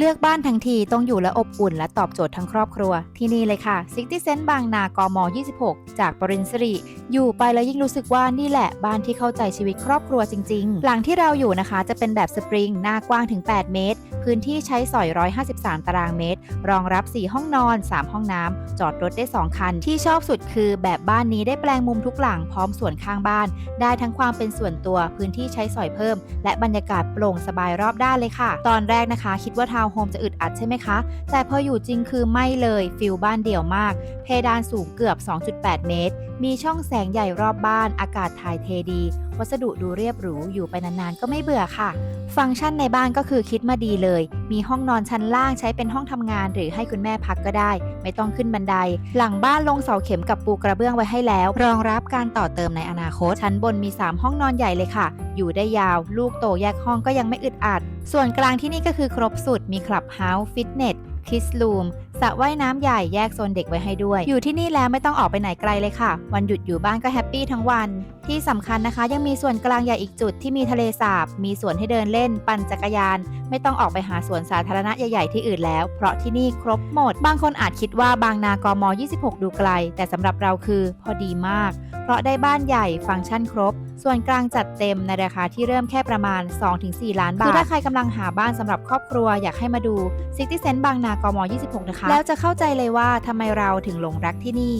เลือกบ้านทั้งทีต้องอยู่และอบอุ่นและตอบโจทย์ทั้งครอบครัว ที่นี่เลยค่ะ60 Cent บางนากม 26 จากปรินสิริอยู่ไปแล้วยิ่งรู้สึกว่านี่แหละบ้านที่เข้าใจชีวิตครอบครัวจริง ๆ หลังที่เราอยู่นะคะจะเป็นแบบสปริง หน้ากว้างถึง 8 เมตร พื้นที่ใช้สอย 153 ตารางเมตร รองรับ 4 ห้องนอน 3 ห้องน้ำจอดรถได้ 2 คัน ที่ชอบสุดคือแบบบ้านนี้ได้แปลงมุมทุกหลังพร้อมสวนข้างบ้าน ได้ทั้งความเป็นส่วนตัวพื้นที่ใช้สอยเพิ่ม และบรรยากาศโปร่งสบายรอบด้านเลยค่ะ ตอนแรกนะคะ คิดว่าทาวน์โฮมจะอึดอัดใช่ไหมคะ แต่พออยู่จริงคือไม่เลยฟิลบ้านเดี่ยวมาก เพดานสูงเกือบ 2.8 เมตร มีช่องแสงใหญ่รอบบ้านอากาศถ่ายเทดี วัสดุดูเรียบหรูอยู่ไปนานๆก็ไม่เบื่อค่ะ ฟังก์ชันในบ้านก็คือคิดมาดีเลย มีห้องนอนชั้นล่างใช้เป็นห้องทำงาน หรือให้คุณแม่พักก็ได้ ไม่ต้องขึ้นบันได หลังบ้านลงเสาเข็มกับปูกระเบื้องไว้ให้แล้ว รองรับการต่อเติมในอนาคต ชั้นบนมี 3 ห้องนอนใหญ่เลยค่ะ อยู่ได้ยาว ลูกโตแยกห้องก็ยังไม่อึดอัด ส่วนกลางที่นี่ก็คือครบสุด มีคลับเฮาส์ฟิตเนส คิสลูมสระว่ายน้ำใหญ่แยกโซนเด็กไว้ให้ด้วย อยู่ที่นี่แล้วไม่ต้องออกไปไหนไกลเลยค่ะ วันหยุดอยู่บ้านก็แฮปปี้ทั้งวัน ที่สำคัญนะคะ ยังมีส่วนกลางใหญ่อีกจุดที่มีทะเลสาบ มีสวนให้เดินเล่น ปั่นจักรยาน ไม่ต้องออกไปหาสวนสาธารณะใหญ่ๆที่อื่นแล้ว เพราะที่นี่ครบหมด บางคนอาจคิดว่าบางนากม 26 ดูไกล แต่สำหรับเราคือพอดีมาก เพราะได้บ้านใหญ่ฟังก์ชันครบ ส่วนกลางจัดเต็มในราคาที่เริ่มแค่ประมาณ 2-4 ล้านบาทคือถ้าใครกำลังหาบ้านสำหรับครอบครัวอยากให้มาดู60 Cent บางนากม26 นะคะ แล้วจะเข้าใจเลยว่าทำไมเราถึงหลงรักที่นี่